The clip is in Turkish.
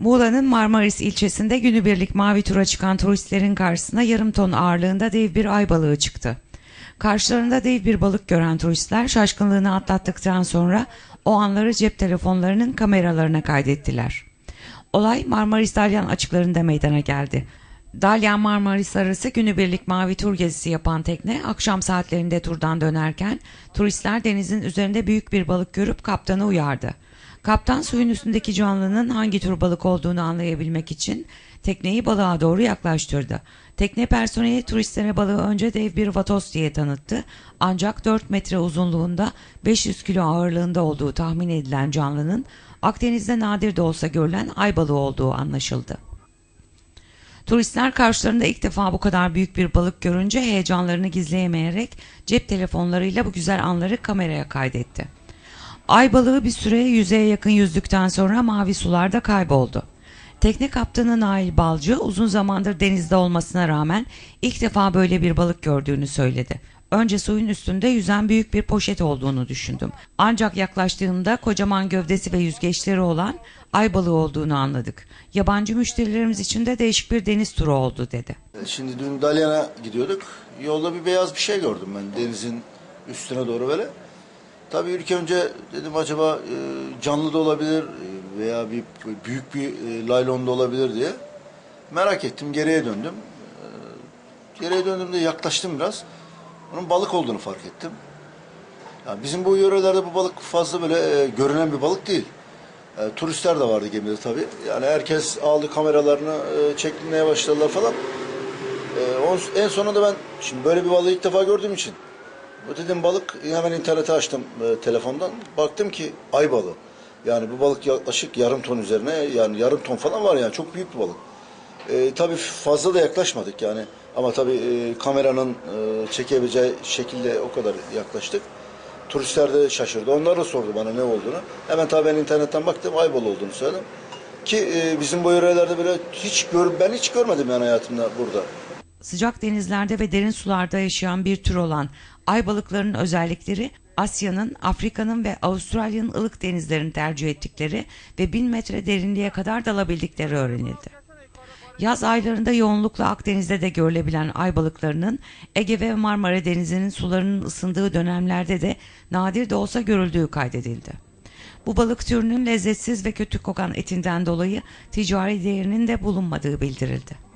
Muğla'nın Marmaris ilçesinde günübirlik mavi tura çıkan turistlerin karşısına yarım ton ağırlığında dev bir ay balığı çıktı. Karşılarında dev bir balık gören turistler şaşkınlığını atlattıktan sonra o anları cep telefonlarının kameralarına kaydettiler. Olay Marmaris Dalyan açıklarında meydana geldi. Dalyan Marmaris arası günübirlik mavi tur gezisi yapan tekne akşam saatlerinde turdan dönerken turistler denizin üzerinde büyük bir balık görüp kaptanı uyardı. Kaptan suyun üstündeki canlının hangi tür balık olduğunu anlayabilmek için tekneyi balığa doğru yaklaştırdı. Tekne personeli turistlere balığı önce dev bir vatos diye tanıttı. Ancak 4 metre uzunluğunda 500 kilo ağırlığında olduğu tahmin edilen canlının Akdeniz'de nadir de olsa görülen ay balığı olduğu anlaşıldı. Turistler karşılarında ilk defa bu kadar büyük bir balık görünce heyecanlarını gizleyemeyerek cep telefonlarıyla bu güzel anları kameraya kaydetti. Ay balığı bir süre yüzeye yakın yüzdükten sonra mavi sularda kayboldu. Tekne kaptanı Nail Balcı uzun zamandır denizde olmasına rağmen ilk defa böyle bir balık gördüğünü söyledi. Önce suyun üstünde yüzen büyük bir poşet olduğunu düşündüm. Ancak yaklaştığımda kocaman gövdesi ve yüzgeçleri olan ay balığı olduğunu anladık. Yabancı müşterilerimiz için de değişik bir deniz turu oldu dedi. Şimdi dün Dalyan'a gidiyorduk. Yolda bir beyaz bir şey gördüm ben denizin üstüne doğru böyle. Tabii ilk önce dedim acaba e, canlı da olabilir e, veya bir büyük bir e, laylon da olabilir diye. Merak ettim geriye döndüm. E, geriye döndüğümde yaklaştım biraz. Bunun balık olduğunu fark ettim. Yani bizim bu yörelerde bu balık fazla böyle e, görünen bir balık değil. E, turistler de vardı gemide tabii. Yani herkes aldı kameralarını e, çekmeye başladılar falan. E, on- en sonunda ben şimdi böyle bir balığı ilk defa gördüğüm için dedim balık hemen internete açtım e, telefondan. Baktım ki ay balığı. Yani bu balık yaklaşık yarım ton üzerine yani yarım ton falan var yani çok büyük bir balık. E, tabii fazla da yaklaşmadık yani ama tabii e, kameranın e, çekebileceği şekilde o kadar yaklaştık. Turistler de şaşırdı. Onlar da sordu bana ne olduğunu. Hemen tabii ben internetten baktım Aybol olduğunu söyledim. Ki e, bizim bu yörelerde böyle hiç gör, ben hiç görmedim yani hayatımda burada. Sıcak denizlerde ve derin sularda yaşayan bir tür olan ay balıklarının özellikleri Asya'nın, Afrika'nın ve Avustralya'nın ılık denizlerini tercih ettikleri ve 1000 metre derinliğe kadar dalabildikleri öğrenildi. Yaz aylarında yoğunlukla Akdeniz'de de görülebilen ay balıklarının Ege ve Marmara Denizi'nin sularının ısındığı dönemlerde de nadir de olsa görüldüğü kaydedildi. Bu balık türünün lezzetsiz ve kötü kokan etinden dolayı ticari değerinin de bulunmadığı bildirildi.